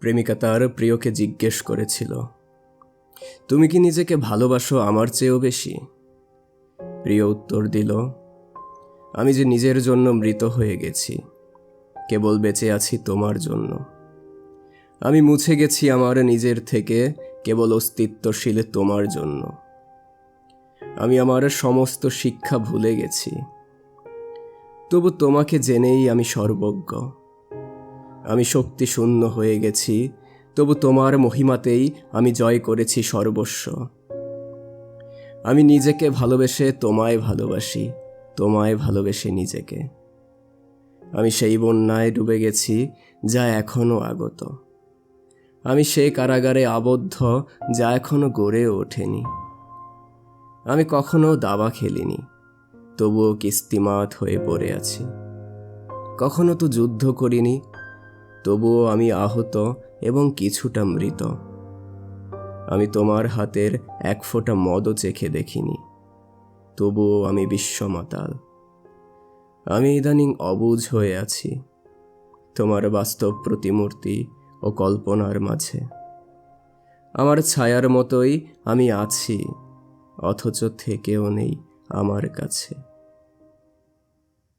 প্রেমিকা তার প্রিয়কে জিজ্ঞেস করেছিল, তুমি কি নিজেকে ভালোবাসো আমার চেয়েও বেশি? প্রিয় উত্তর দিল, আমি যে নিজের জন্য মৃত হয়ে গেছি, কেবল বেঁচে আছি তোমার জন্য। আমি মুছে গেছি আমার নিজের থেকে, কেবল অস্তিত্বশীল তোমার জন্য। আমি আমার সমস্ত শিক্ষা ভুলে গেছি। তবু তোমাকে জেনেই আমি সর্বজ্ঞ। আমি শক্তি শূন্য হয়ে গেছি, তবু তোমার মহিমাতেই আমি জয় করেছি সর্বস্ব। আমি নিজেকে ভালোবেসে তোমায় ভালোবাসি, তোমায় ভালোবেসে নিজেকে। আমি সেই বন্যায় ডুবে গেছি, যা এখনও আগত। আমি সেই কারাগারে আবদ্ধ, যা এখনও গড়ে ওঠেনি। আমি কখনো দাবা খেলিনি, তবুও কিস্তিমাত হয়ে পড়ে আছি। কখনো তো যুদ্ধ করিনি তবুও আমি আহত এবং কিছুটা মৃত। আমি তোমার হাতের এক ফোঁটা মদও চেখে দেখিনি। তবুও আমি বিশ্বমাতাল। আমি ইদানিং অবুঝ হয়ে আছি। তোমার বাস্তব প্রতিমূর্তি ও কল্পনার মাঝে। আমার ছায়ার মতোই আমি আছি, অথচ থেকেও নেই আমার কাছে।